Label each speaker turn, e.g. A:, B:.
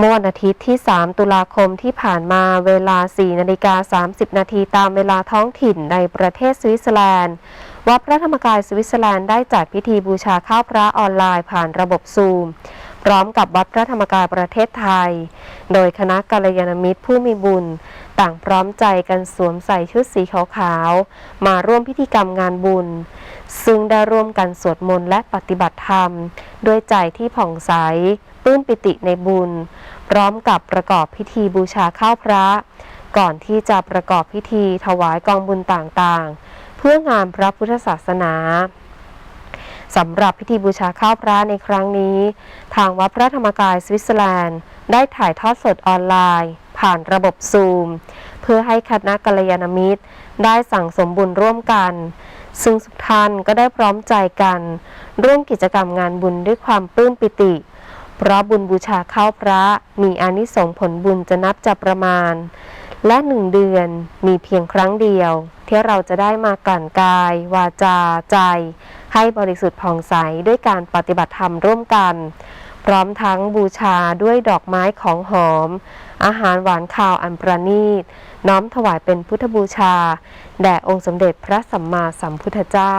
A: เมื่อวันอาทิตย์ที่ 3 ตุลาคมที่ผ่านมาเวลา 4 นาฬิกา 30 นาทีตามเวลาท้องถิ่นในประเทศสวิตเซอร์แลนด์ วัดพระธรรมกายสวิตเซอร์แลนด์ได้จัดพิธีบูชาข้าวพระออนไลน์ผ่านระบบซูม พร้อมกับวัดพระธรรมกายประเทศไทย โดยคณะกัลยาณมิตรผู้มีบุญ ต่างพร้อมใจกันสวมใส่ชุดสีขาวๆ มาร่วมพิธีกรรมงานบุญ ซึ่งได้ร่วมกันสวดมนต์และปฏิบัติธรรม ด้วยใจที่ผ่องใส ปลื้มปิติในบุญ พร้อมกับประกอบพิธีบูชาข้าวพระ ก่อนที่จะประกอบพิธีถวายกองบุญต่างๆ เพื่องานพระพุทธศาสนาสำหรับพิธีบูชาข้าวพระในครั้งนี้ ทางวัดพระธรรมกายสวิตเซอร์แลนด์ ได้ถ่ายทอดสดออนไลน์ ผ่านระบบซูม เพื่อให้คณะกัลยาณมิตร ได้สั่งสมบุญร่วมกัน ซึ่งสุกท่านก็ได้พร้อมใจกัน ร่วมกิจกรรมงานบุญด้วยความปลื้มปิติ เพราะบุญบูชาข้าวพระมีอนิสงส์ผลบุญจะนับจะประมาณ และหนึ่งเดือนมีเพียงครั้งเดียว ที่เราจะได้มากลั่นกาย วาจา ใจ ให้บริสุทธิ์ผ่องใสด้วยการปฏิบัติธรรมร่วมกัน พร้อมทั้งบูชาด้วยดอกไม้ของหอม อาหารหวานข้าวอันประณีต น้อมถวายเป็นพุทธบูชา แด่องค์สมเด็จพระสัมมาสัมพุทธเจ้า